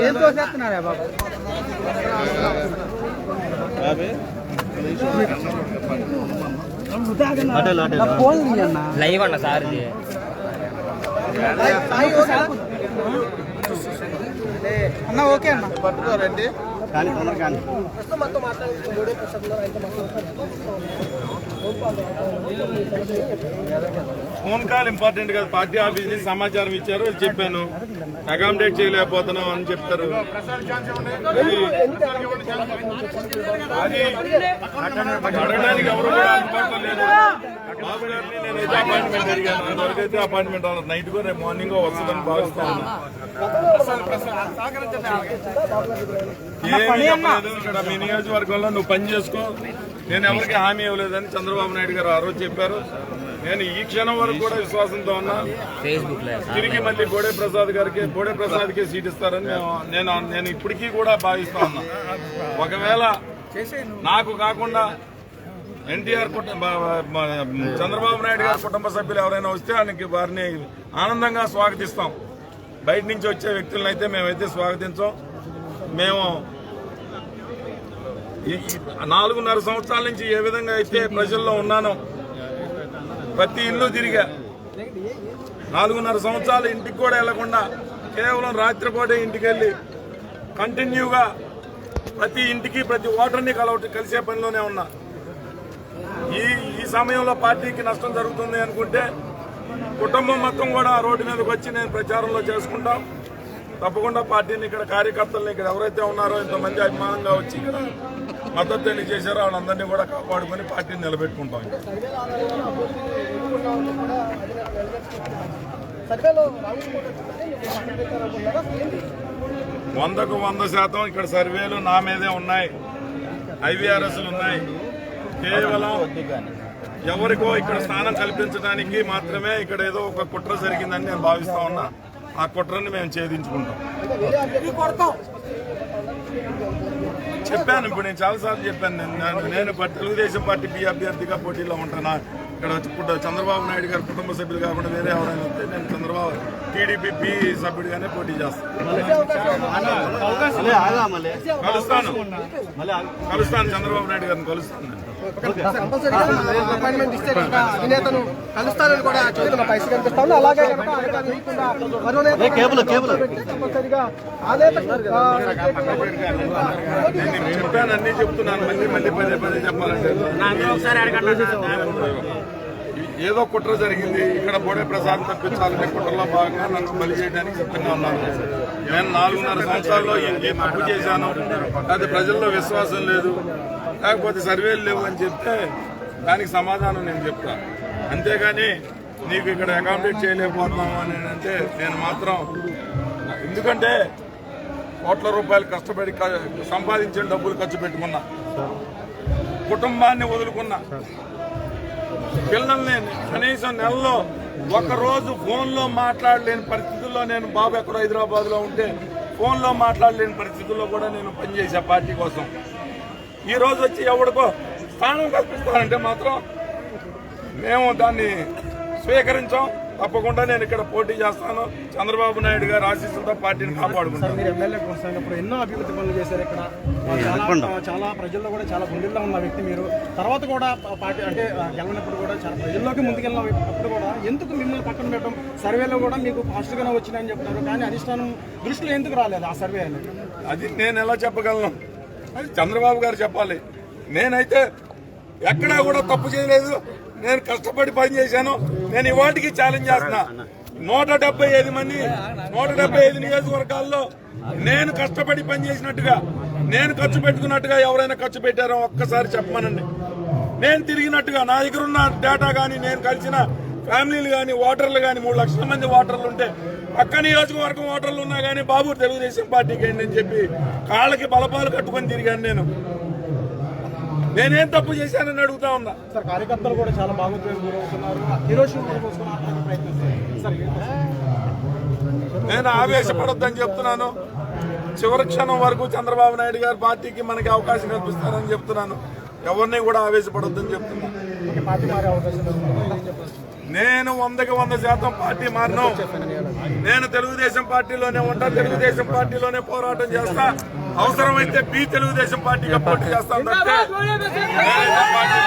ఏం తోసేస్తున్నారా బాబు ఫోన్ తీయన్నా లైవ్ అన్న. సార్ అన్న ఓకే అన్న ఫోన్ కాల్ ఇంపార్టెంట్ కదా. పార్టీ ఆఫీస్ నుంచి సమాచారం ఇచ్చారు చెప్పాను. అకామిడేట్ చేయలేకపోతున్నాం అని చెప్తారు. అది అడగడానికి ఎవరు కూడా అందుబాటులో లేరు. బాబు గారిని నేను అపాయింట్మెంట్ అడిగాను. అంతవరకు అపాయింట్మెంట్ అవ్వదు నైట్ కూడా రేపు మార్నింగ్ వస్తుందని భావిస్తాను. ఏమీ చెప్పలేదు. ఇక్కడ మీ నియోజకవర్గంలో నువ్వు పని చేసుకో. నేను ఎవరికి హామీ ఇవ్వలేదని చంద్రబాబు నాయుడు గారు ఆ రోజు చెప్పారు. నేను ఈ క్షణం వరకు కూడా విశ్వాసంతో ఉన్నా. తిరిగి మళ్ళీ బోడే ప్రసాద్ గారికి బోడే ప్రసాద్కి సీట్ ఇస్తారని నేను నేను ఇప్పటికీ కూడా భావిస్తా ఉన్నా. ఒకవేళ నాకు కాకుండా ఎన్టీఆర్ కుటుంబ చంద్రబాబు నాయుడు గారి కుటుంబ సభ్యులు ఎవరైనా వస్తే ఆయనకి వారిని ఆనందంగా స్వాగతిస్తాం. బయట నుంచి వచ్చే వ్యక్తులను అయితే మేమైతే స్వాగతించాం. మేము నాలుగున్నర సంవత్సరాల నుంచి ఏ విధంగా అయితే ప్రజల్లో ఉన్నానో ప్రతి ఇల్లు తిరిగా నాలుగున్నర సంవత్సరాలు ఇంటికి కూడా వెళ్ళకుండా కేవలం రాత్రిపూటే ఇంటికి వెళ్ళి కంటిన్యూగా ప్రతి ఇంటికి ప్రతి ఓటర్ని కలవ కలిసే పనిలోనే ఉన్నా. ఈ ఈ సమయంలో పార్టీకి నష్టం జరుగుతుంది అనుకుంటే కుటుంబం మొత్తం కూడా రోడ్డు మీదకి వచ్చి నేను ప్రచారంలో చేసుకుంటాం. తప్పకుండా పార్టీని ఇక్కడ కార్యకర్తలను ఇక్కడ ఎవరైతే ఉన్నారో ఇంతమంది అభిమానంగా వచ్చి ఇక్కడ మద్దతు తెలియజేశారో. వాళ్ళందరినీ కూడా కాపాడుకొని పార్టీని నిలబెట్టుకుంటాం. వందకు వంద శాతం ఇక్కడ సర్వేలు నా మీదే ఉన్నాయి. ఐవీఆర్ఎస్లు ఉన్నాయి. కేవలం ఎవరికో ఇక్కడ స్థానం కల్పించడానికి మాత్రమే ఇక్కడ ఏదో ఒక కుట్ర జరిగిందని నేను భావిస్తా ఉన్నా. ఆ కుట్రని మేము ఛేదించుకుంటాం. చెప్పాను ఇప్పుడు నేను చాలాసార్లు చెప్పాను. నేను- తెలుగుదేశం పార్టీ పి అభ్యర్థిగా పోటీలో ఉంటాను? ఇక్కడ వచ్చి ఇప్పుడు చంద్రబాబు నాయుడు గారి కుటుంబ సభ్యులు కాకుండా వేరే ఎవరైనా వస్తే నేను చంద్రబాబు టీడీపీ పి సభ్యుడిగానే పోటీ చేస్తాను కలుస్తాను. కలుస్తాను చంద్రబాబు నాయుడు గారిని కలుస్తాను. అపాయింట్మెంట్ ఇస్తే కనుక అధినేతను కలుస్తానని కూడా చెప్తున్న పైసలు కనిపిస్తా ఉంది అలాగే కనుక తప్పనిసరిగా చెప్తున్నాను. మళ్ళీ మళ్ళీ పదే పదే చెప్పాలంటే. ఏదో కుట్ర జరిగింది. ఇక్కడ బోడే ప్రసాద్ తప్పించాలనే కుట్రలో భాగంగా నన్ను బలి చేయడానికి సిద్ధంగా ఉన్నాను. నేను నాలుగున్నర సంవత్సరాల్లో ఏం తప్పు చేశాను అది ప్రజల్లో విశ్వాసం లేదు. లేకపోతే సర్వేలు లేవు అని చెప్తే దానికి సమాధానం నేను చెప్తా. అంతేగాని నీకు ఇక్కడ అకామిడేట్ చేయలేకపోతున్నాము అని అంటే నేను మాత్రం ఎందుకంటే కోట్ల రూపాయలు కష్టపడి సంపాదించిన డబ్బులు ఖర్చు పెట్టుకున్నా. కుటుంబాన్ని వదులుకున్నా. పిల్లల్ని కనీసం నెలలో ఒకరోజు ఫోన్లో మాట్లాడలేని పరిస్థితుల్లో నేను బాబు ఎక్కడో హైదరాబాద్లో ఉంటే ఫోన్లో మాట్లాడలేని పరిస్థితుల్లో కూడా నేను పనిచేసా పార్టీ కోసం. ఈరోజు వచ్చి ఎవడికో స్థానం కల్పిస్తానంటే మాత్రం మేము దాన్ని స్వీకరించాం. తప్పకుండా నేను ఇక్కడ పోటీ చేస్తాను. చంద్రబాబు నాయుడు గారి ఆశీస్సులతో పార్టీని కాపాడుకుంటాను. మీరు ఎమ్మెల్యే కొనసాగినప్పుడు ఎన్నో అభివృద్ధి పనులు చేశారు ఇక్కడ. చాలా చాలా ప్రజల్లో కూడా చాలా గుండెల్లో ఉన్న వ్యక్తి మీరు. తర్వాత కూడా పార్టీ అంటే గెలవనప్పుడు కూడా చాలా ప్రజల్లోకి ముందుకెళ్ళినప్పుడు కూడా ఎందుకు మిమ్మల్ని పక్కన పెట్టడం? సర్వేలో కూడా మీకు పాజిటివ్ గానే వచ్చినాయని చెప్తున్నారు. కానీ అధిష్టానం దృష్టిలో ఎందుకు రాలేదు ఆ సర్వే అనేది? అది నేను ఎలా చెప్పగలను? అది చంద్రబాబు గారు చెప్పాలి. నేనైతే ఎక్కడా కూడా తప్పు చేయలేదు. నేను కష్టపడి పని చేశాను. నేను ఇవాటికి ఛాలెంజ్ చేస్తున్నా. నూట డెబ్బై ఐదు మంది నూట డెబ్బై ఐదు నియోజకవర్గాల్లో నేను కష్టపడి పని చేసినట్టుగా నేను ఖర్చు పెట్టుకున్నట్టుగా ఎవరైనా ఖర్చు పెట్టారో ఒక్కసారి చెప్పమనండి. నేను తిరిగినట్టుగా నా దగ్గర ఉన్న డేటా కానీ నేను కలిసిన ఫ్యామిలీలు కానీ ఓటర్లు కానీ మూడు లక్షల మంది ఓటర్లు ఉంటే పక్క నియోజకవర్గం ఓటర్లు ఉన్నా కానీ బాబు తెలుగుదేశం పార్టీకి అని చెప్పి కాళ్ళకి బలపాలు కట్టుకొని తిరిగాను నేను. నేనేం తప్పు చేశానని అడుగుతా ఉన్నా. సార్ కార్యకర్తలు కూడా చాలా? నేను ఆవేశపడొద్దని చెప్తున్నాను. చివరి క్షణం వరకు చంద్రబాబు నాయుడు గారి పార్టీకి మనకి అవకాశం కల్పిస్తారని చెప్తున్నాను. ఎవరిని కూడా ఆవేశపడొద్దని చెప్తున్నాను ఉంది. నేను వందకి వంద శాతం పార్టీ మారను. నేను తెలుగుదేశం పార్టీలోనే ఉంటా తెలుగుదేశం పార్టీలోనే పోరాటం చేస్తా. అవసరమైతే బి తెలుగుదేశం పార్టీగా పోటీ పార్టీ?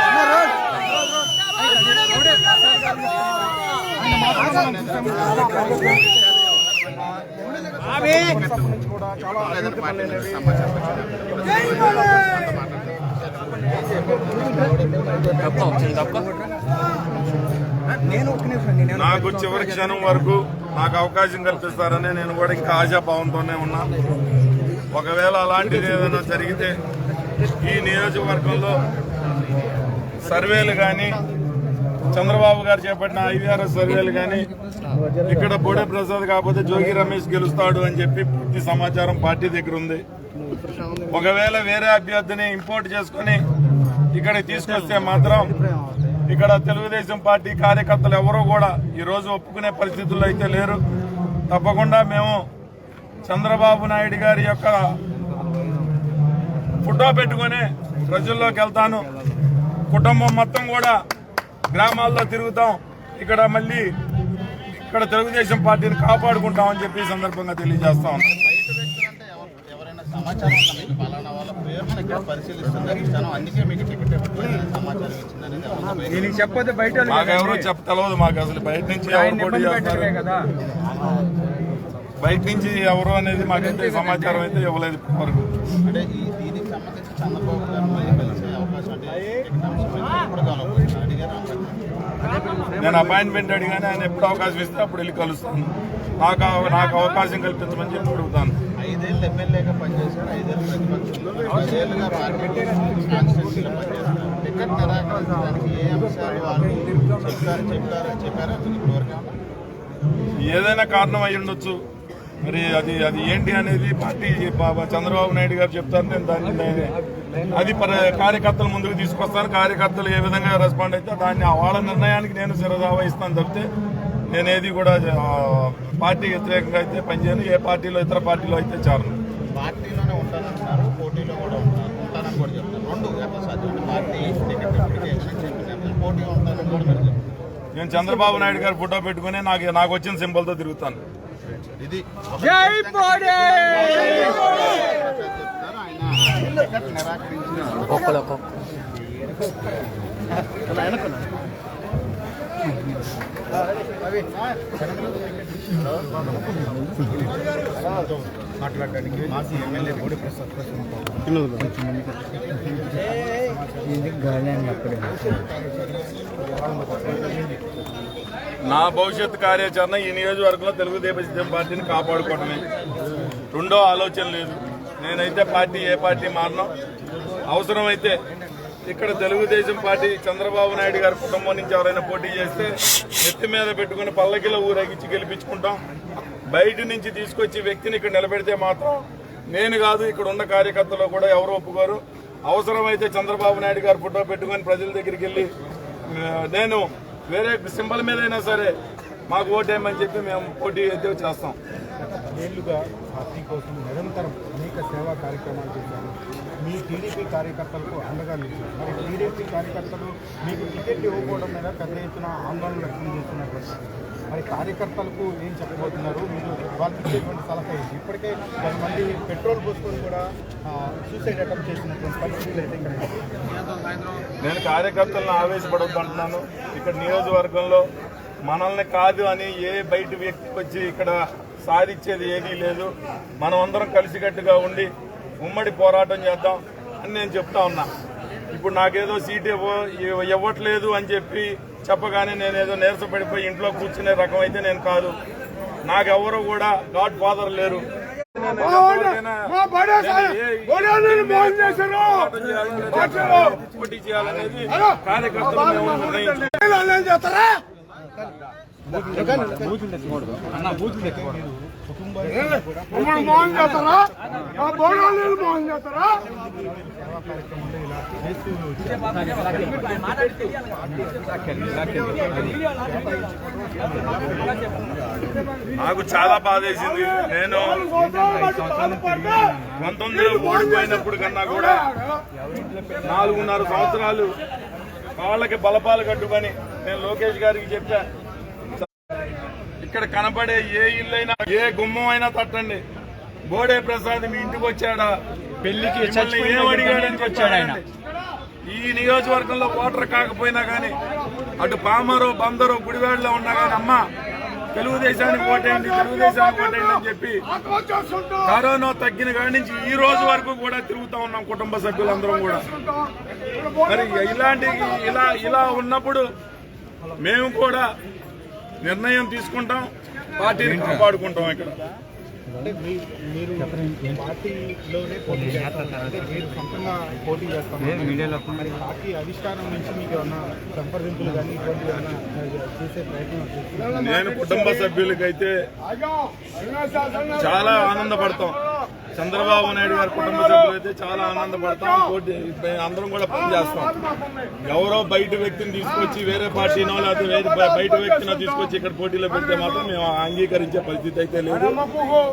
నేను నాకు చివరి క్షణం వరకు నాకు అవకాశం కల్పిస్తారని నేను కూడా ఇంకా ఆశాభావంతోనే ఉన్నా. ఒకవేళ అలాంటిది ఏదైనా జరిగితే ఈ నియోజకవర్గంలో సర్వేలు కానీ చంద్రబాబు గారు చేపట్టిన ఐవీఆర్ఎస్ సర్వేలు కానీ ఇక్కడ బోడే ప్రసాద్ కాకపోతే జోగి రమేష్ గెలుస్తాడు అని చెప్పి పూర్తి సమాచారం పార్టీ దగ్గర ఉంది. ఒకవేళ వేరే అభ్యర్థిని ఇంపోర్ట్ చేసుకుని ఇక్కడ తీసుకొస్తే మాత్రం ఇక్కడ తెలుగుదేశం పార్టీ కార్యకర్తలు ఎవరూ కూడా ఈరోజు ఒప్పుకునే పరిస్థితుల్లో అయితే లేరు. తప్పకుండా మేము చంద్రబాబు నాయుడు గారి యొక్క ఫోటో పెట్టుకొని ప్రజల్లోకి వెళ్తాను. కుటుంబం మొత్తం కూడా గ్రామాల్లో తిరుగుతాం. ఇక్కడ మళ్ళీ ఇక్కడ తెలుగుదేశం పార్టీని కాపాడుకుంటామని చెప్పి సందర్భంగా తెలియజేస్తాం ఇచ్చిందనేది ఏమన్నా బయట చెప్పొద్దు బయట మాకు అసలు. బయట నుంచి ఎవరు పోటీ చేస్తారు కదా. బయట నుంచి ఎవరు అనేది మాకైతే సమాచారం అయితే ఇవ్వలేదు అంటారు నేను అపాయింట్మెంట్ అడిగానే ఆయన ఎప్పుడు అవకాశం ఇస్తే అప్పుడు వెళ్ళి కలుస్తాను. నాకు నాకు అవకాశం కల్పించమని చెప్పి అడుగుతాను. ఐదేళ్ళు ఎమ్మెల్యేగా పనిచేశారు ఐదేళ్ళు ప్రతిపక్షంలో. పదేళ్ళుగా పార్లమెంట్ కాన్స్టిట్యూన్సీలో పనిచేస్తారు టికెట్ నిరాకరించడానికి ఏ అంశాలు వాళ్ళు చెప్పారు చెప్పారు? చెప్పారా? మీకు ఇప్పటివరకు ఏమన్నా? ఏదైనా కారణం అయి ఉండొచ్చు మరి అది అది ఏంటి అనేది పార్టీ బాబా చంద్రబాబు నాయుడు గారు చెప్తారు నేను దాన్ని నేను- అది కార్యకర్తల ముందుకు తీసుకొస్తాను కార్యకర్తలు ఏ విధంగా రెస్పాండ్ అయితే దాన్ని వాళ్ళ నిర్ణయానికి నేను శిరదావా ఇస్తాను తప్పితే నేను ఏది కూడా పార్టీ వ్యతిరేకంగా అయితే పనిచేయను. ఏ పార్టీలో ఇతర పార్టీలో అయితే చాలను పార్టీలోనే ఉంటానంటున్నారు. పోటీలో కూడా ఉంటారు ఉంటానని కూడా చెప్తారు రెండు ఎట్లా సాధ్యం అంటే పార్టీ టికెట్ అప్లికేషన్ చెప్పినప్పుడు పోటీ ఉంటానని కూడా మీరు చెప్తారు నేను చంద్రబాబు నాయుడు గారి ఫోటో పెట్టుకుని నాకు నాకు వచ్చిన సింబల్తో తిరుగుతాను. ఇది జై పోడే! చెప్తారు ఆయన టికెట్ నిరాకరించిన ఒక్కొక్కరు ఒక్కొక్క మాట్లాడడానికి మాజీ ఎమ్మెల్యే బోడి ప్రసాద్ నా భవిష్యత్ కార్యాచరణ ఈ నియోజకవర్గంలో తెలుగుదేశం పార్టీని కాపాడుకోవడమే. రెండో ఆలోచన లేదు. నేనైతే పార్టీ ఏ పార్టీ మారను అవసరమైతే ఇక్కడ తెలుగుదేశం పార్టీ చంద్రబాబు నాయుడు గారి కుటుంబం నుంచి ఎవరైనా పోటీ చేస్తే నెత్తి మీద పెట్టుకుని పల్లకిలో ఊరేగించి గెలిపించుకుంటాం. బయట నుంచి తీసుకొచ్చి వ్యక్తిని ఇక్కడ నిలబెడితే మాత్రం నేను కాదు ఇక్కడ ఉన్న కార్యకర్తలు కూడా ఎవరు ఒప్పుకోరు. అవసరమైతే చంద్రబాబు నాయుడు గారు ఫోటో పెట్టుకొని ప్రజల దగ్గరికి వెళ్ళి నేను వేరే సింబల్ మీద అయినా సరే మాకు ఓటేయమని చెప్పి మేము పోటీ అయితే చేస్తాం. పార్టీ కోసం నిరంతరం అనేక సేవా కార్యక్రమాలు చేశారు. మీ టీడీపీ కార్యకర్తలకు అండగా నిలిచారు. మరి టీడీపీ కార్యకర్తలు మీకు టికెట్ ఇవ్వకపోవడం మీద పెద్ద ఎత్తున ఆందోళన వ్యక్తం చేస్తున్న మరి కార్యకర్తలకు ఏం చెప్పబోతున్నారు? మీరు వాళ్ళు ఇచ్చేటువంటి సలహా ఏంటి? ఇప్పటికే కొంతమంది పెట్రోల్ పోసుకొని కూడా సూసైడ్ అటెంప్ట్ చేసినటువంటి పరిస్థితులు అయితే ఇక్కడ నేను కార్యకర్తలను ఆవేశపడొద్దు అంటున్నాను. ఇక్కడ నియోజకవర్గంలో మనల్ని కాదు అని ఏ బయట వ్యక్తి వచ్చి ఇక్కడ సాధించేది ఏదీ లేదు. మనం అందరం కలిసికట్టుగా ఉండి ఉమ్మడి పోరాటం చేద్దాం అని నేను చెప్తా ఉన్నా. ఇప్పుడు నాకేదో సీట్ ఇవ్వ ఇవ్వ- ఇవ్వట్లేదు అని చెప్పి చెప్పగానే నేను ఏదో నీరసపడిపోయి ఇంట్లో కూర్చునే రకం అయితే నేను కాదు. నాకెవరు కూడా గాడ్ ఫాదర్ లేరు. ఎవరికైనా- మమ్మల్ని ఏ- చేస్తారా ఆ కార్యకర్తలు మేము చేస్తారా నాకు చాలా బాధేసింది. నేను పంతొమ్మిది ఓడిపోయినప్పుడు కన్నా కూడా నాలుగున్నర సంవత్సరాలు కాళ్ళకి బలపాలు కట్టుకొని నేను లోకేష్ గారికి చెప్పాను ఇక్కడ కనపడే ఏ ఇల్లైనా ఏ గుమ్మం అయినా తట్టండి. బోడే ప్రసాద్ మీ ఇంటికి వచ్చాడా? పెళ్ళికి మిమ్మల్ని ఏం అడిగాడని వచ్చాడు ఆయన. ఈ నియోజకవర్గంలో ఓటర్ కాకపోయినా కానీ అటు పామరు బందరు గుడివాడలో ఉన్నా కానీ అమ్మ తెలుగుదేశానికి ఓటేయండి తెలుగుదేశానికి ఓటేయండి అని చెప్పి కరోనా తగ్గిన కాడి నుంచి ఈ రోజు వరకు కూడా తిరుగుతా ఉన్నాం కుటుంబ సభ్యులందరం కూడా. మరి ఇలాంటి ఇలా ఇలా ఉన్నప్పుడు మేము కూడా నిర్ణయం తీసుకుంటాం పార్టీని కాపాడుకుంటాం ఇక్కడ. నేను కుటుంబ సభ్యులకైతే చాలా ఆనందపడతాం. చంద్రబాబు నాయుడు గారి కుటుంబ సభ్యులు అయితే చాలా ఆనందపడతాం. పోటీ అందరం కూడా పనిచేస్తాం ఎవరో బయట వ్యక్తిని తీసుకొచ్చి వేరే పార్టీనో లేకపోతే బయట వ్యక్తినో తీసుకొచ్చి ఇక్కడ పోటీలో పెడితే మాత్రం మేము అంగీకరించే పరిస్థితి అయితే లేదు.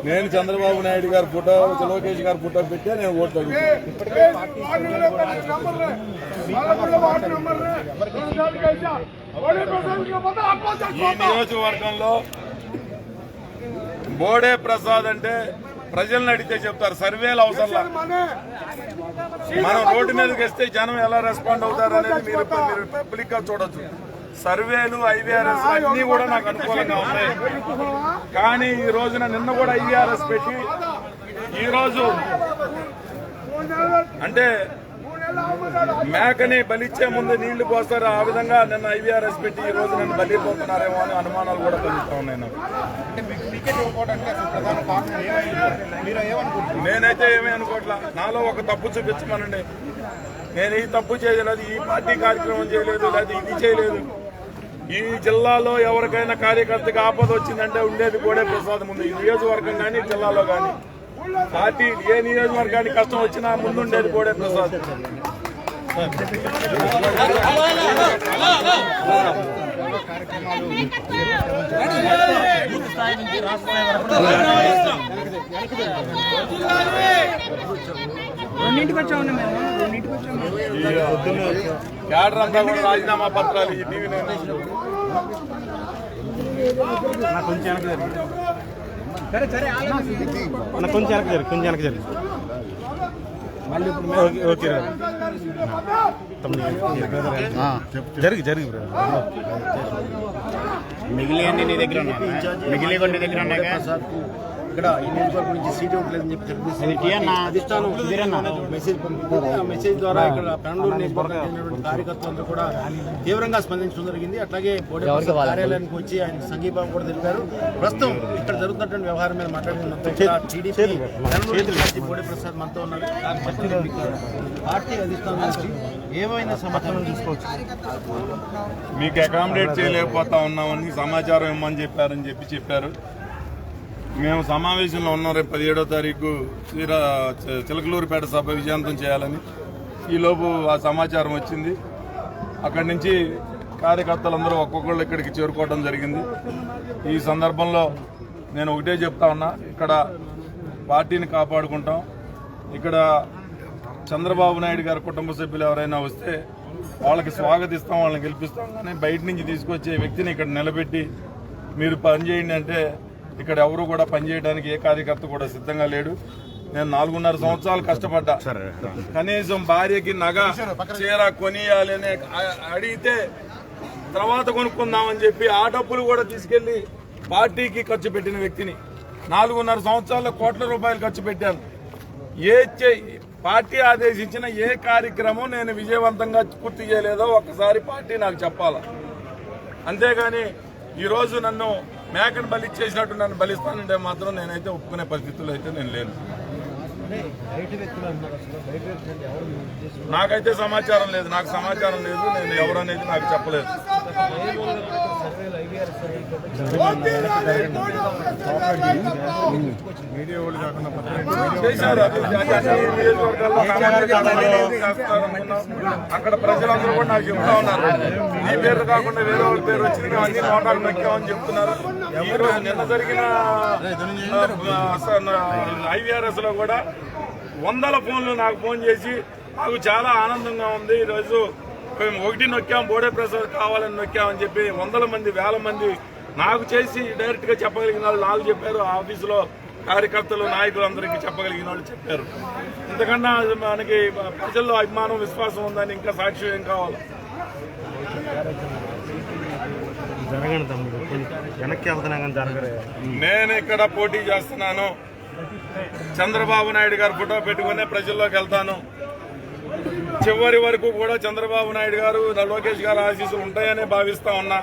నేను చంద్రబాబు నాయుడు గారి ఫోటో లోకేష్ గారి ఫోటో పెట్టే నేను ఓట్లు అడుగుతాను ఈ నియోజకవర్గంలో బోడే ప్రసాద్ అంటే ప్రజల్ని అడిగితే చెప్తారు సర్వేలు అవసరంలా? మనం. రోడ్డు మీదకి వస్తే జనం ఎలా రెస్పాండ్ అవుతారు అనేది మీరు మీరు పబ్లిక్గా చూడొచ్చు. సర్వేలు ఐవీఆర్ఎస్ అన్ని కూడా నాకు అనుకూలంగా ఉన్నాయి. కానీ ఈ రోజున నిన్న కూడా ఐవీఆర్ఎస్ పెట్టి ఈ రోజు అంటే మేకని బలిచ్చే ముందు నీళ్ళు పోస్తారు. ఆ విధంగా నిన్న ఐవీఆర్ఎస్ పెట్టి ఈ రోజు నన్ను బలిపోతున్నారేమో అని అనుమానాలు కూడా కలుగుతా ఉన్నాయి నాకు. మీకు నేనైతే ఏమీ అనుకోవట్లా నాలో ఒక తప్పు చూపించమనండి. నేను ఈ తప్పు చేయలేదు ఈ పార్టీ కార్యక్రమం చేయలేదు లేదా ఇది చేయలేదు. ఈ జిల్లాలో ఎవరికైనా కార్యకర్తకి ఆపద వచ్చిందంటే ఉండేది కూడా ప్రసాదం ఉంది. ఈ నియోజకవర్గం కానీ జిల్లాలో కానీ. పార్టీ ఏ నియోజకవర్గానికి కష్టం వచ్చినా ముందుండేది కూడా ప్రసాద్. క్యాడర్ అంతా కూడా రాజీనామా పత్రాలు టీవీ నైన్. అన్న కొంచెం వెనక జరుగు కొంచెం వెనక జరుగు. ఓకే జరిగి జరిగి బ్రదర్ మిగిలిన నీ దగ్గర మిగిలి కొన్ని దగ్గర ఉన్నాయిగా ఇక్కడ ఈ నియోజకవర్గం నుంచి సీట్ ఇవ్వట్లేదని చెప్పి తెలుగుదేశం అధిష్టానం మెసేజ్ పంపింది ఆ మెసేజ్ ద్వారా ఇక్కడ పెనండూరు నియోజకవర్గం చెందినటువంటి కార్యకర్తలందరూ కూడా తీవ్రంగా స్పందించడం జరిగింది. అట్లాగే బోడే కార్యాలయానికి వచ్చి ఆయన సంఘీభావం కూడా తెలిపారు. ప్రస్తుతం ఇక్కడ జరుగుతున్నటువంటి వ్యవహారం మీద మాట్లాడిన టీడీపీ బోడే ప్రసాద్ మనతో ఉన్నారు. పార్టీ అధిష్టానం నుంచి ఏమైనా సమాచారం తీసుకోవచ్చు మీకు అకామిడేట్ చేయలేకపోతా ఉన్నామని సమాచారం ఇమ్మని చెప్పారని చెప్పి చెప్పారు. మేము సమావేశంలో ఉన్నాం రేపు పదిహేడో తారీఖు శ్రీరా చిలకలూరుపేట సభ విజయంతం చేయాలని ఈలోపు ఆ సమాచారం వచ్చింది. అక్కడి నుంచి కార్యకర్తలందరూ ఒక్కొక్కళ్ళు ఇక్కడికి చేరుకోవడం జరిగింది. ఈ సందర్భంలో నేను ఒకటే చెప్తా ఉన్నా ఇక్కడ పార్టీని కాపాడుకుంటాం. ఇక్కడ చంద్రబాబు నాయుడు గారి కుటుంబ సభ్యులు ఎవరైనా వస్తే వాళ్ళకి స్వాగతిస్తాం వాళ్ళని గెలిపిస్తాం. కానీ బయట నుంచి తీసుకొచ్చే వ్యక్తిని ఇక్కడ నిలబెట్టి మీరు పనిచేయండి అంటే ఇక్కడ ఎవరు కూడా పనిచేయడానికి ఏ కార్యకర్త కూడా సిద్ధంగా లేడు. నేను నాలుగున్నర సంవత్సరాలు కష్టపడ్డా. కనీసం భార్యకి నగ చీర కొనియాలి అనే అడిగితే తర్వాత కొనుక్కుందామని చెప్పి ఆ డబ్బులు కూడా తీసుకెళ్ళి పార్టీకి ఖర్చు పెట్టిన వ్యక్తిని. నాలుగున్నర సంవత్సరాల్లో కోట్ల రూపాయలు ఖర్చు పెట్టాను. ఏ చే- పార్టీ ఆదేశించిన ఏ కార్యక్రమం నేను విజయవంతంగా పూర్తి చేయలేదో ఒక్కసారి పార్టీ నాకు చెప్పాల. అంతేగాని ఈరోజు నన్ను మేకను బలిచ్చేసినట్టు నన్ను బలిస్తానంటే మాత్రం నేనైతే ఒప్పుకునే పరిస్థితుల్లో అయితే నేను లేను. నాకైతే సమాచారం లేదు. నాకు సమాచారం లేదు. నేను ఎవరనేది అనేది నాకు చెప్పలేదు. అక్కడ ప్రజలందరూ కూడా నాకు చెప్తా ఉన్నారు. నీ పేరు కాకుండా వేరే వాళ్ళ పేరు వచ్చింది. మేము అన్ని నోటాలు నొక్కామని చెప్తున్నారు. ఈ నిన్న జరిగిన ఐవీఆర్ఎస్లో కూడా వందల ఫోన్లు నాకు ఫోన్ చేసి నాకు చాలా ఆనందంగా ఉంది. ఈరోజు మేము ఒకటి నొక్కాం బోడే ప్రసాద్ కావాలని నొక్కామని చెప్పి వందల మంది వేల మంది నాకు చేసి డైరెక్ట్గా చెప్పగలిగిన వాళ్ళు నాకు చెప్పారు. ఆఫీసులో కార్యకర్తలు నాయకులు అందరికీ చెప్పగలిగిన వాళ్ళు చెప్పారు. ఇంతకన్నా మనకి ప్రజల్లో అభిమానం విశ్వాసం ఉందని ఇంకా సాక్ష్యం ఏం కావాలి? జరగండి వెనక్కి వెళ్తున్నా కానీ జరగరే నేను ఇక్కడ పోటీ చేస్తున్నాను. చంద్రబాబు నాయుడు గారు ఫోటో పెట్టుకునే ప్రజల్లోకి వెళ్తాను. చివరి వరకు కూడా చంద్రబాబు నాయుడు గారు లోకేష్ గారు ఆశీస్సులు ఉంటాయనే భావిస్తా ఉన్నా.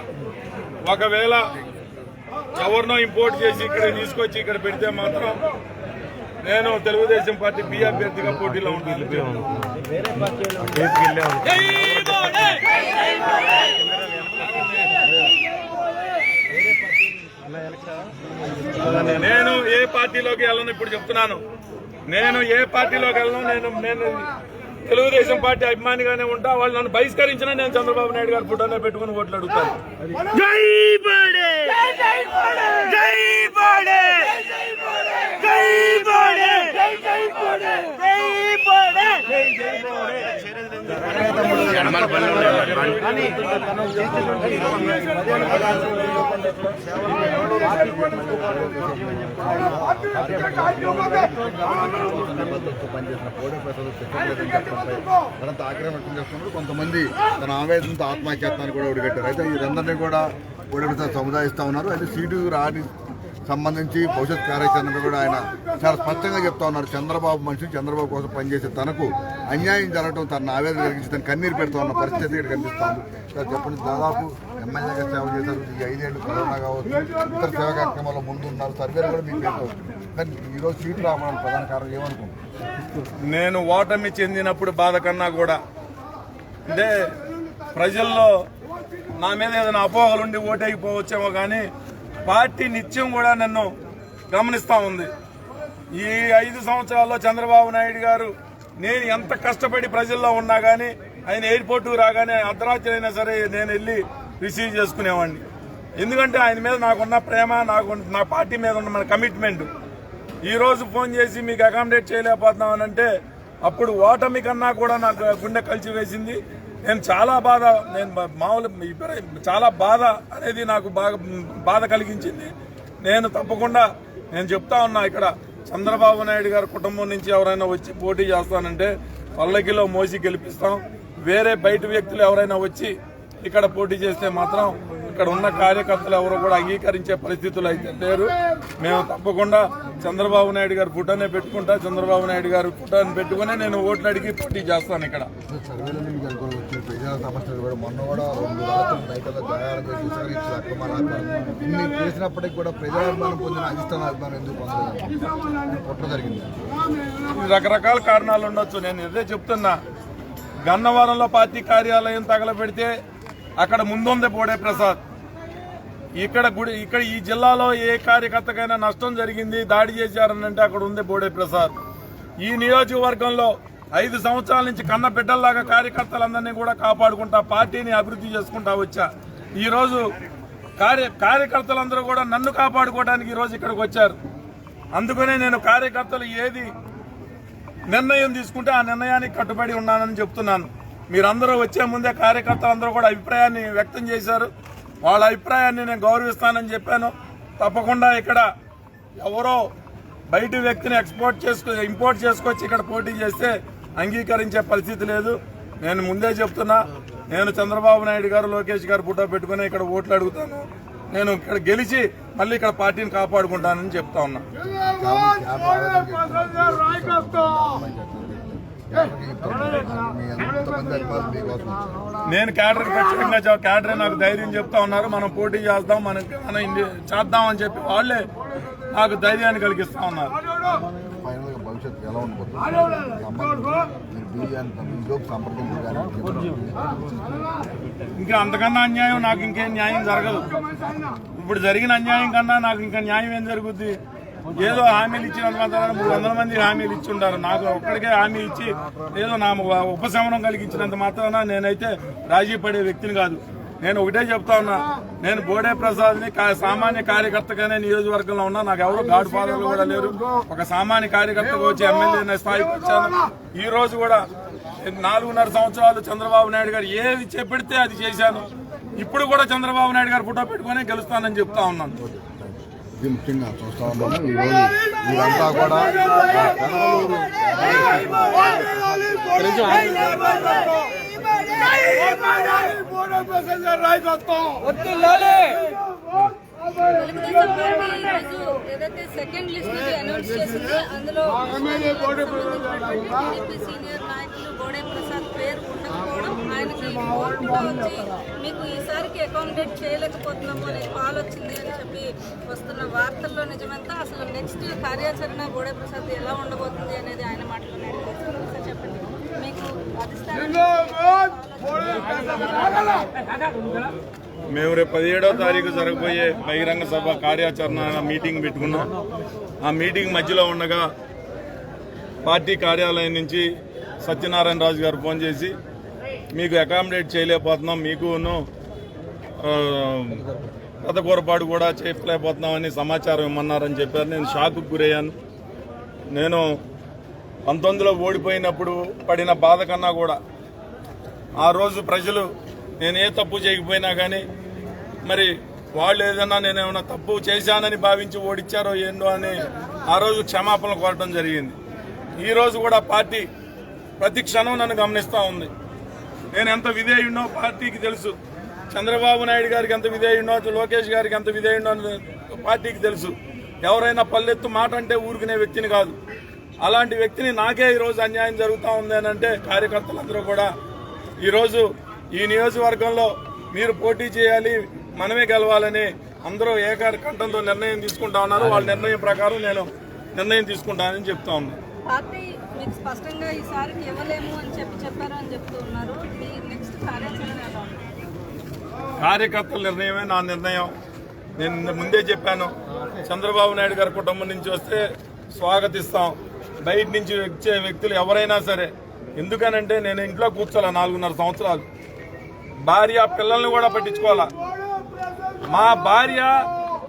ఒకవేళ ఎవరినో ఇంపోర్ట్ చేసి ఇక్కడ తీసుకొచ్చి ఇక్కడ పెడితే మాత్రం నేను తెలుగుదేశం పార్టీ బి అభ్యర్థిగా పోటీలో ఉంటాను. కేసుకి నేను ఏ పార్టీలోకి వెళ్ళను ఇప్పుడు చెప్తున్నాను నేను ఏ పార్టీలోకి వెళ్ళను నేను నేను తెలుగుదేశం పార్టీ అభిమానిగానే ఉంటా వాళ్ళు నన్ను బహిష్కరించినా నేను చంద్రబాబు నాయుడు గారు ఫోటోలో పెట్టుకుని ఓట్లు అడుగుతాను పనిచేసిన పోడే ప్రసాద్ తనంత చేస్తున్నప్పుడు కొంతమంది తన ఆవేదనతో ఆత్మహత్యాత్నాన్ని కూడా ఒడిగట్టారు. అయితే వీరందరినీ కూడా పోడే ప్రసాద్ సముదాయిస్తా ఉన్నారు. అయితే సీటు రాని సంబంధించి భవిష్యత్ కార్యాచరణ కూడా ఆయన చాలా స్పష్టంగా చెప్తా ఉన్నారు. చంద్రబాబు మనిషి చంద్రబాబు కోసం పనిచేసే తనకు అన్యాయం జరగడం తన ఆవేదన కలిగించి తన కన్నీరు పెడతా ఉన్న పరిస్థితి ఇక్కడ కనిపిస్తోంది చెప్పండి దాదాపు ఎమ్మెల్యేగా సేవ చేశారు. ఈ ఐదేళ్ళు కరోనా కావచ్చు ఇతర సేవా కార్యక్రమాల్లో ముందున్నారు. సర్వేలు కూడా మీకు పెట్టవచ్చు కానీ ఈరోజు సీటు రావడానికి ప్రధాన కారణం ఏమనుకుంటున్నాను నేను ఓటమి చెందినప్పుడు బాధ కన్నా కూడా అంటే ప్రజల్లో నా మీద ఏదైనా అపోహలుండి ఓటైపోవచ్చేమో కానీ పార్టీ నిత్యం కూడా నన్ను గమనిస్తూ ఉంది. ఈ ఐదు సంవత్సరాల్లో చంద్రబాబు నాయుడు గారు నేను ఎంత కష్టపడి ప్రజల్లో ఉన్నా కానీ ఆయన ఎయిర్పోర్టు రాగానే అర్ధరాత్రి అయినా సరే నేను వెళ్ళి రిసీవ్ చేసుకునేవాడిని. ఎందుకంటే ఆయన మీద నాకున్న ప్రేమ నాకు నా పార్టీ మీద ఉన్న మన కమిట్మెంట్. ఈరోజు ఫోన్ చేసి మీకు అకామిడేట్ చేయలేకపోతున్నాం అంటే అప్పుడు ఓటమి కన్నా కూడా నాకు గుండె కలిసి వేసింది. నేను చాలా బాధ నేను మామూలు చాలా బాధ అనేది నాకు బాగా బాధ కలిగించింది. నేను తప్పకుండా నేను చెప్తా ఉన్నా ఇక్కడ చంద్రబాబు నాయుడు గారి కుటుంబం నుంచి ఎవరైనా వచ్చి పోటీ చేస్తానంటే పల్లకిలో మోసి గెలిపిస్తాం. వేరే బయట వ్యక్తులు ఎవరైనా వచ్చి ఇక్కడ పోటీ చేస్తే మాత్రం ఇక్కడ ఉన్న కార్యకర్తలు ఎవరు కూడా అంగీకరించే పరిస్థితులు అయితే లేరు. మేము తప్పకుండా చంద్రబాబు నాయుడు గారి ఫోటోనే పెట్టుకుంటా చంద్రబాబు నాయుడు గారి ఫోటోని పెట్టుకుని నేను ఓట్లు అడిగి పోటీ చేస్తాను ఇక్కడ. రకరకాల కారణాలు ఉండొచ్చు. నేను ఇదే చెప్తున్నా. గన్నవరంలో పార్టీ కార్యాలయం తగలబెడితే అక్కడ ముందుంది బోడే ప్రసాద్. ఇక్కడ గుడి ఇక్కడ ఈ జిల్లాలో ఏ కార్యకర్తకైనా నష్టం జరిగింది దాడి చేశారనంటే అక్కడ ఉంది బోడే ప్రసాద్. ఈ నియోజకవర్గంలో ఐదు సంవత్సరాల నుంచి కన్న బిడ్డల్లాగా కార్యకర్తలందరినీ కూడా కాపాడుకుంటా పార్టీని అభివృద్ధి చేసుకుంటా వచ్చా. ఈరోజు కార్య కార్యకర్తలందరూ కూడా నన్ను కాపాడుకోవడానికి ఈరోజు ఇక్కడికి వచ్చారు. అందుకనే నేను కార్యకర్తలు ఏది నిర్ణయం తీసుకుంటే ఆ నిర్ణయానికి కట్టుబడి ఉన్నానని చెప్తున్నాను. మీరందరూ వచ్చే ముందే కార్యకర్తలందరూ కూడా అభిప్రాయాన్ని వ్యక్తం చేశారు. వాళ్ళ అభిప్రాయాన్ని నేను గౌరవిస్తానని చెప్పాను. తప్పకుండా ఇక్కడ ఎవరో బయట వ్యక్తిని ఎక్స్పోర్ట్ చేసుకు ఇంపోర్ట్ చేసుకొచ్చి ఇక్కడ పోటీ చేస్తే అంగీకరించే పరిస్థితి లేదు. నేను ముందే చెప్తున్నా నేను చంద్రబాబు నాయుడు గారు లోకేష్ గారు ఫోటో పెట్టుకుని ఇక్కడ ఓట్లు అడుగుతాను. నేను ఇక్కడ గెలిచి మళ్ళీ ఇక్కడ పార్టీని కాపాడుకుంటానని చెప్తా ఉన్నా. నేను క్యాడర్ ఖచ్చితంగా క్యాడర్ నాకు ధైర్యం చెప్తా ఉన్నారు. మనం పోటీ చేద్దాం మనం మనం చేద్దాం అని చెప్పి వాళ్ళే నాకు ధైర్యాన్ని కలిగిస్తా ఉన్నారు. భవిష్యత్తు ఎలా ఉండబోతుంది ఇంకా అంతకన్నా అన్యాయం నాకు ఇంకేం న్యాయం జరగదు. ఇప్పుడు జరిగిన అన్యాయం కన్నా నాకు ఇంకా న్యాయం ఏం జరుగుద్ది? ఏదో హామీలు ఇచ్చినంత మాత్రాన మూడు వందల మంది హామీలు ఇచ్చి ఉంటారు నాకు ఒక్కడికే హామీ ఇచ్చి ఏదో నా ఉపశమనం కలిగించినంత మాత్రాన నేనైతే రాజీ పడే వ్యక్తిని కాదు. నేను ఒకటే చెప్తా ఉన్నా. నేను బోడే ప్రసాద్ని కా- సామాన్య కార్యకర్తగానే నియోజకవర్గంలో ఉన్నా. నాకు ఎవరు గాడ్ ఫాదర్లు కూడా లేరు. ఒక సామాన్య కార్యకర్తగా వచ్చి ఎమ్మెల్యే స్థాయికి వచ్చాను. ఈ రోజు కూడా నాలుగున్నర సంవత్సరాలు చంద్రబాబు నాయుడు గారు ఏది చెప్పిడితే అది చేశాను. ఇప్పుడు కూడా చంద్రబాబు నాయుడు గారు ఫోటో పెట్టుకునే గెలుస్తానని చెప్తా ఉన్నాను. ఇది ముఖ్యంగా చూస్తా ఉన్నాము. ఈరోజు మీరంతా కూడా ఏదైతే సెకండ్ లిస్ట్ అనౌన్స్ చేసిందో అందులో సీనియర్ నాయకులు బోడే ప్రసాద్ వచ్చి మీకు ఈసారికి అకామిడేట్ చేయలేకపోతున్నాము అనే కాల్ వచ్చింది అని చెప్పి వస్తున్న వార్తల్లో నిజమంతా అసలు నెక్స్ట్ కార్యాచరణ బోడే ప్రసాద్ ఎలా ఉండబోతుంది అనేది ఆయన చెప్పండి. మీకు మేము రేపు పదిహేడవ తారీఖు జరగబోయే బహిరంగ సభ కార్యాచరణ మీటింగ్ పెట్టుకున్నాం. ఆ మీటింగ్ మధ్యలో ఉండగా పార్టీ కార్యాలయం నుంచి సత్యనారాయణ రాజు గారు ఫోన్ చేసి మీకు అకామిడేట్ చేయలేకపోతున్నాం మీకును ఆ, గతకూరపాటు కూడా చేయలేకపోతున్నామని సమాచారం ఇమ్మన్నారని చెప్పారు. నేను షాక్కు గురయ్యాను. నేను పంతొమ్మిదిలో ఓడిపోయినప్పుడు పడిన బాధ కన్నా కూడా ఆ రోజు ప్రజలు నేను ఏ తప్పు చేయకపోయినా కానీ మరి వాళ్ళు ఏదన్నా నేను ఏమైనా తప్పు చేశానని భావించి ఓడిచ్చారో ఏందో అని ఆ రోజు క్షమాపణ కోరడం జరిగింది. ఈరోజు కూడా పార్టీ ప్రతి క్షణం నన్ను గమనిస్తూ ఉంది. నేను ఎంత విధేయున్నో పార్టీకి తెలుసు. చంద్రబాబు నాయుడు గారికి ఎంత విధేయున్నో లోకేష్ గారికి ఎంత విధేయున్నో పార్టీకి తెలుసు. ఎవరైనా పల్లెత్తు మాట అంటే ఊరుకునే వ్యక్తిని కాదు. అలాంటి వ్యక్తిని నాకే ఈరోజు అన్యాయం జరుగుతూ ఉంది అంటే కార్యకర్తలందరూ కూడా ఈరోజు ఈ నియోజకవర్గంలో మీరు పోటీ చేయాలి మనమే గెలవాలని అందరూ ఏకకంఠంతో నిర్ణయం తీసుకుంటా ఉన్నారు. వాళ్ళ నిర్ణయం ప్రకారం నేను నిర్ణయం తీసుకుంటానని చెప్తా ఉన్నాను పార్టీ మీకు స్పష్టంగా ఈసారి ఇవ్వలేము అని చెప్పి చెప్పారు అని చెప్తూ ఉన్నారు. నెక్స్ట్ కార్యాచరణ కార్యకర్తల నిర్ణయమే నా నిర్ణయం. నేను ముందే చెప్పాను. చంద్రబాబు నాయుడు గారి కుటుంబం నుంచి వస్తే స్వాగతిస్తాం. బయట నుంచి వచ్చే వ్యక్తులు ఎవరైనా సరే. ఎందుకనంటే నేను ఇంట్లో కూర్చోాల నాలుగున్నర సంవత్సరాలు. భార్య పిల్లల్ని కూడా పట్టించుకోవాలా? మా భార్య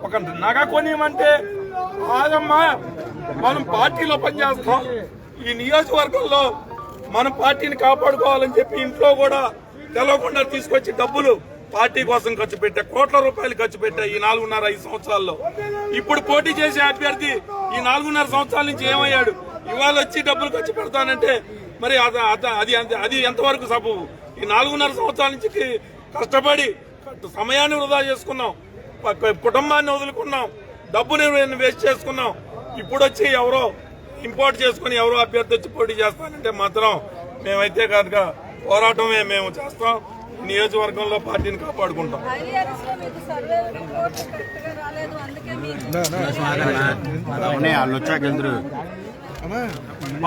ఒక నగ కొనియమంటే కాదమ్మా మనం పార్టీలో పనిచేస్తాం. ఈ నియోజకవర్గంలో మన పార్టీని కాపాడుకోవాలని చెప్పి ఇంట్లో కూడా తెలవకుండా తీసుకొచ్చి డబ్బులు పార్టీ కోసం ఖర్చు పెట్టా కోట్ల రూపాయలు ఖర్చు పెట్టా ఈ నాలుగున్నర ఐదు సంవత్సరాల్లో. ఇప్పుడు పోటీ చేసే అభ్యర్థి ఈ నాలుగున్నర సంవత్సరాల నుంచి ఏమయ్యాడు? ఇవాళ వచ్చి డబ్బులు ఖర్చు పెడతానంటే మరి అది అంత- అది ఎంతవరకు సబబు? ఈ నాలుగున్నర సంవత్సరాల నుంచి కష్టపడి సమయాన్ని వృధా చేసుకున్నాం కుటుంబాన్ని వదులుకున్నాం డబ్బుని వేస్ట్ చేసుకున్నాం. ఇప్పుడు వచ్చి ఎవరో ఇంపోర్ట్ చేసుకుని ఎవరో అభ్యర్థి వచ్చి పోటీ చేస్తానంటే మాత్రం మేమైతే కనుక పోరాటమే మేము చేస్తాం. నియోజకవర్గంలో పార్టీని కాపాడుకుంటాం.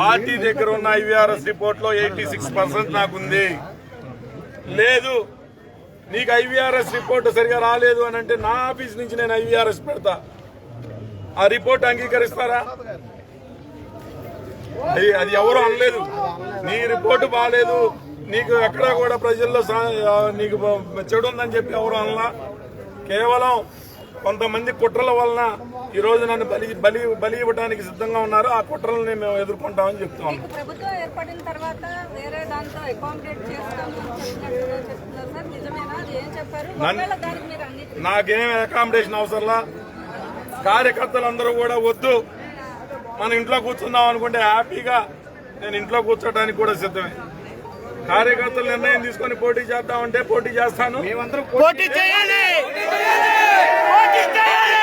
పార్టీ దగ్గర ఉన్న ఐవీఆర్ఎస్ రిపోర్ట్లో ఎయిటీ సిక్స్ పర్సెంట్ నాకుంది. లేదు నీకు ఐవీఆర్ఎస్ రిపోర్ట్ సరిగా రాలేదు అని అంటే నా ఆఫీస్ నుంచి నేను ఐవీఆర్ఎస్ పెడతా. ఆ రిపోర్ట్ అంగీకరిస్తారా? అది ఎవరు అనలేదు. నీ రిపోర్టు బాగాలేదు నీకు ఎక్కడా కూడా ప్రజల్లో నీకు చెడు ఉందని చెప్పి ఎవరు అనలా? కేవలం కొంతమంది కుట్రల వలన ఈ రోజు నన్ను బలి బలి బలి ఇవ్వడానికి సిద్ధంగా ఉన్నారు. ఆ కుట్రలని మేము ఎదుర్కొంటామని అన్నిటి నాకేం అకామిడేషన్ అవసరంలా? కార్యకర్తలందరూ కూడా వద్దు. మన ఇంట్లో కూర్చుందాం అనుకుంటే హ్యాపీగా నేను ఇంట్లో కూర్చోడానికి కూడా సిద్ధమే. కార్యకర్తలు నిర్ణయం తీసుకొని పోటీ చేద్దామంటే పోటీ చేస్తాను. పోటీ చేయాలి. పోటీ చేయాలి.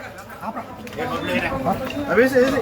Abis, abis.